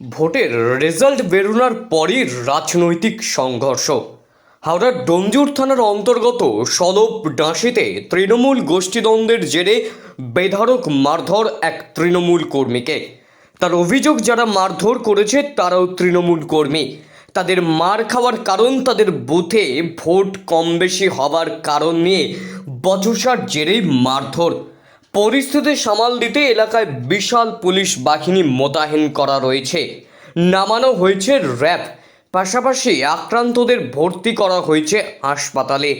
ভোটের রেজাল্ট বেরোনোর পরই রাজনৈতিক সংঘর্ষ। হাওড়ার ডোমজুর থানার অন্তর্গত সলব ডাঁশিতে তৃণমূল গোষ্ঠীদ্বন্দ্বের জেরে বেধারক মারধর এক তৃণমূল কর্মীকে। তার অভিযোগ, যারা মারধর করেছে তারাও তৃণমূল কর্মী। তাদের মার খাওয়ার কারণ তাদের বুথে ভোট কম বেশি হওয়ার কারণ নিয়ে বচসার জেরেই মারধর। পরিস্থিতি সামাল দিতে এলাকায় বিশাল পুলিশ বাহিনী মোতায়েন করা রয়েছে। নামানো হয়েছে র্যাব, পাশাপাশি আক্রান্তদের ভর্তি করা হয়েছে হাসপাতালে।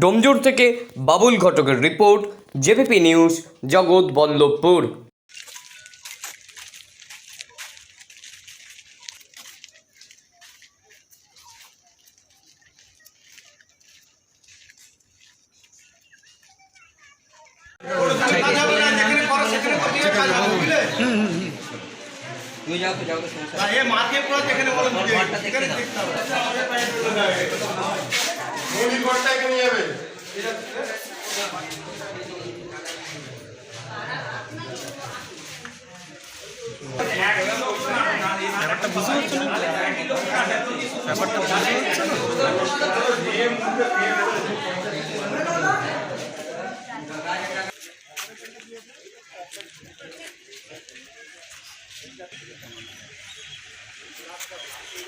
ডোমজুর থেকে বাবুল ঘটকের রিপোর্ট জেপিপি নিউজ, জগৎ বল্লভপুর। ব্যাপারটা বুঝতে পারছ? না ব্যাপারটা বুঝতে পারছ? না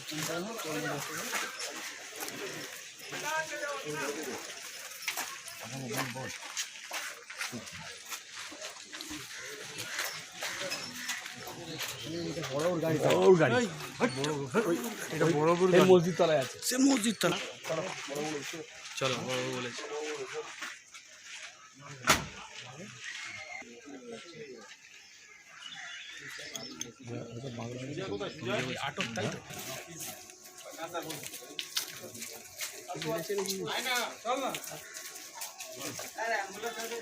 তুমি যাও তো যাও তো সমস্যা নেই। বলো আমার দিকে। ঘরটা দেখতে দাও। এই ঘরটা এখানে যাবে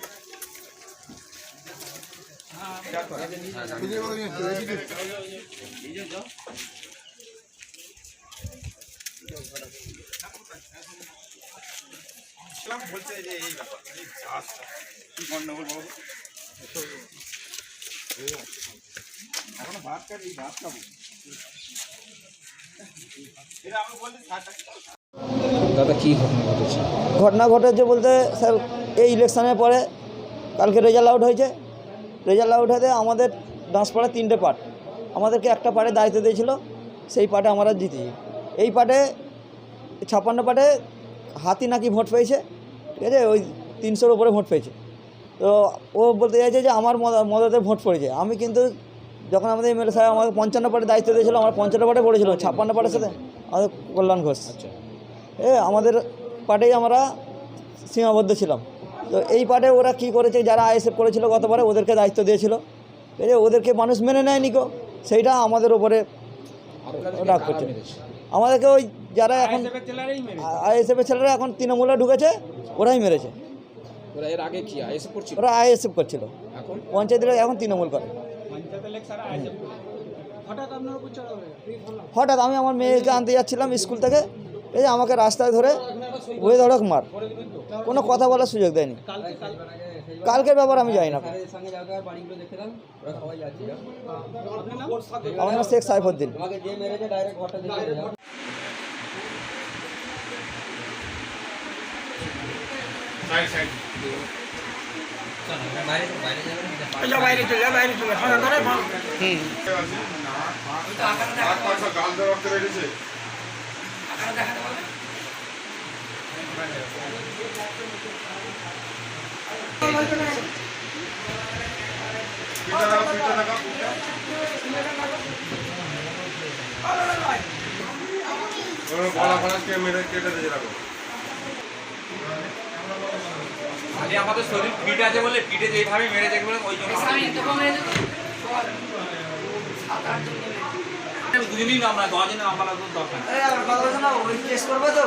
এখনও ভাত ভাত খাব ঘটনা ঘটেছে? ঘটনা ঘটেছে বলতে স্যার এই ইলেকশনের পরে কালকে রেজাল্ট আউট হয়েছে। রেজাল্ট আউট হতে আমাদের ডান্সপাড়ায় তিনটে পার্ট আমাদেরকে একটা পার্টে দায়িত্ব দিয়েছিল সেই পার্টে আমরা জিতেছি। এই পার্টে ছাপ্পান্ন পার্টে হাতি নাকি ভোট পেয়েছে ঠিক আছে? ওই তিনশোর উপরে ভোট পেয়েছে। তো ও বলতে চাইছে যে আমার মদ- মদতে ভোট পড়েছে। আমি কিন্তু যখন আমাদের এমএলএ সাহেব আমাকে পঞ্চান্ন পার্টে দায়িত্ব দিয়েছিল আমার পঞ্চান্ন পার্টে পড়েছিল ছাপ্পান্ন পার্টের সাথে আমাদের কল্যাণ ঘোষ। আচ্ছা। এ আমাদের পার্টেই আমরা সীমাবদ্ধ ছিলাম। তো এই পার্টে ওরা কি করেছে যারা আইএসএফ করেছিল গতবারে ওদেরকে দায়িত্ব দিয়েছিল। এই যে ওদেরকে মানুষ মেনে নেয়নি কো সেইটা আমাদের উপরে আরও রাগ করছে। আমাদেরকে ওই যারা এখন আইএসএফের ছেলেরা এখন তৃণমূলে ঢুকেছে ওরাই মেরেছে। ওরা এর আগে কি আইএসএফ করছিল? ওরা আইএসএফ করছিল। এখন? পঞ্চায়েতের এখন তৃণমূল করে। হঠাৎ আমি আমার মেয়েকে আনতে যাচ্ছিলাম স্কুল থেকে এই যে আমাকে রাস্তায় ধরে ওই ধরক মার। কোনো কথা বলার সুযোগ দেয়নি। কালকের ব্যাপার আমি জানি না। আমার নাম শেখ সাইফুদ্দিন। তোমাকে যে মেরেছে ডাইরেক্ট ঘরটা দেখে যাও সাইড সাইড বাইরে বাইরে যাবে বাইরে হুম। গাল ধরে রক্ত বেরিয়েছে পিঠে গলা ফলা আমাদের শরীর ফিট আছে বলে পিঠে যেভাবে মেরে দেখবে ওই জন্য। দুদিনই আমরা দশদিনে আমরা দরকার করবে তো?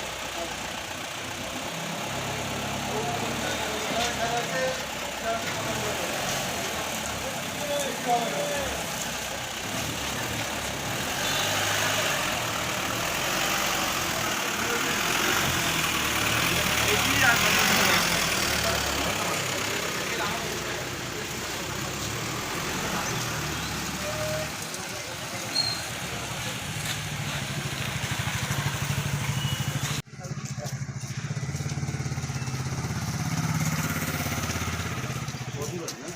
Thank you.